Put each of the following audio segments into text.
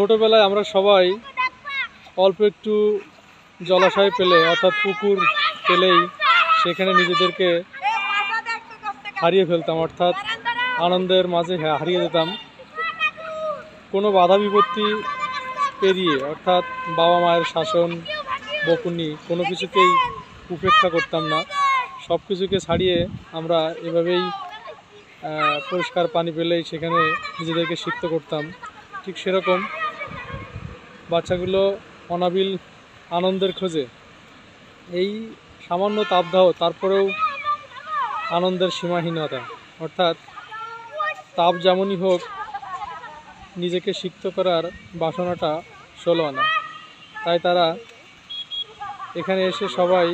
ছোটোবেলায় আমরা সবাই অল্প একটু জলাশয় পেলে, অর্থাৎ পুকুর পেলেই সেখানে নিজেদেরকে হারিয়ে ফেলতাম, অর্থাৎ আনন্দের মাঝে হারিয়ে যেতাম। কোনো বাধা বিপত্তি পেরিয়ে, অর্থাৎ বাবা মায়ের শাসন, বকুনি, কোনো কিছুকেই উপেক্ষা করতাম না। সব কিছুকে ছাড়িয়ে আমরা এভাবেই পরিষ্কার পানি পেলেই সেখানে নিজেদেরকে সিক্ত করতাম। ঠিক সেরকম বাচ্চাগুলো অনাবিল আনন্দের খোঁজে। এই সামান্য তাপদাহ, তারপরেও আনন্দের সীমাহীনতা, অর্থাৎ তাপ যেমনই হোক, নিজেকে সিক্ত করার বাসনাটা ষোলো আনা। তাই তারা এখানে এসে সবাই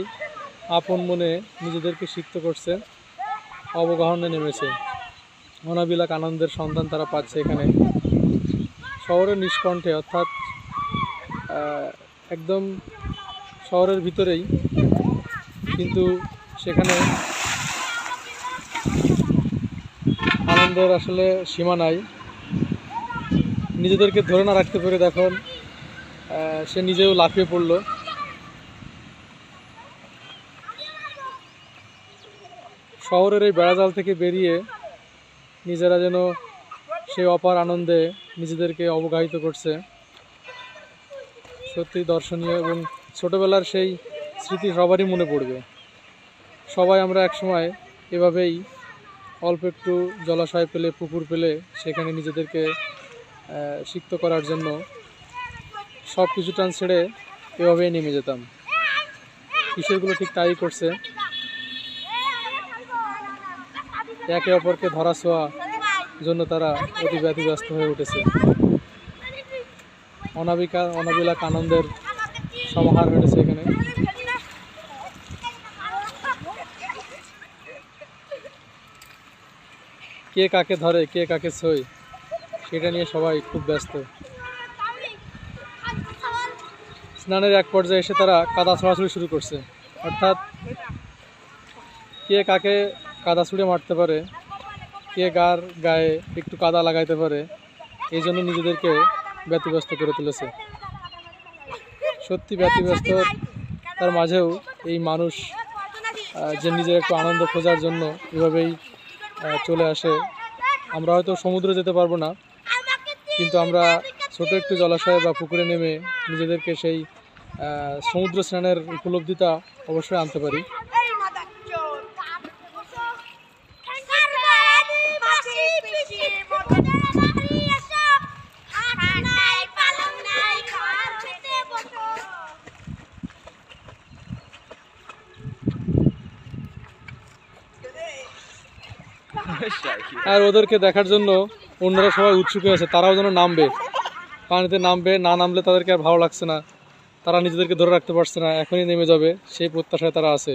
আপন মনে নিজেদেরকে সিক্ত করছে, অবগাহনে নেমেছে। অনাবিলাক আনন্দের সন্ধান তারা পাচ্ছে এখানে। শহরের নিষ্কণ্ঠে, অর্থাৎ একদম শহরের ভিতরেই, কিন্তু সেখানে আনন্দের আসলে সীমা নাই। নিজেদেরকে ধরে না রাখতে পেরে দেখুন সে নিজেও লাফিয়ে পড়ল। শহরের এই বেড়াজাল থেকে বেরিয়ে নিজেরা যেন সেই অপার আনন্দে নিজেদেরকে অবগাহিত করছে। সত্যি দর্শনীয় এবং ছোটোবেলার সেই স্মৃতি সবারই মনে পড়বে। সবাই আমরা একসময় এভাবেই অল্প একটু জলাশয় পেলে, পুকুর পেলে, সেখানে নিজেদেরকে সিক্ত করার জন্য সব কিছু টান ছেড়ে এভাবেই নেমে যেতাম। কিশোরগুলো ঠিক তাই করছে। একে অপরকে ধরা ছোঁয়া জন্য তারা অতি ব্যতিব্যস্ত হয়ে উঠেছে। অনাবিকা অনাবিলাক আনন্দের সমাহার ঘটেছে এখানে। কে কাকে ধরে, কে কাকে ছই সেটা নিয়ে সবাই খুব ব্যস্ত। স্নানের এক পর্যায়ে এসে তারা কাদা ছড়াছড়ি শুরু করছে। অর্থাৎ কে কাকে কাদা ছুঁড়ে মারতে পারে, কে গার গায়ে একটু কাদা লাগাইতে পারে, এই জন্য নিজেদেরকে ব্যতিব্যস্ত করে তুলেছে। সত্যি ব্যতিব্যস্ত তার মাঝেও এই মানুষ যে নিজের একটু আনন্দ খোঁজার জন্য এভাবেই চলে আসে। আমরা হয়তো সমুদ্রে যেতে পারব না, কিন্তু আমরা ছোট একটু জলাশয়ে বা পুকুরে নেমে নিজেদেরকে সেই সমুদ্র স্নানের উপলব্ধিতা অবশ্যই আনতে পারি। আর ওদেরকে দেখার জন্য অন্যরা সবাই উৎসুক আছে, তারাও যেন নামবে। পানিতে নামবে, না নামলে তাদেরকে আর ভালো লাগছে না। তারা নিজেদেরকে ধরে রাখতে পারছে না, এখনই নেমে যাবে, সেই প্রত্যাশায় তারা আছে।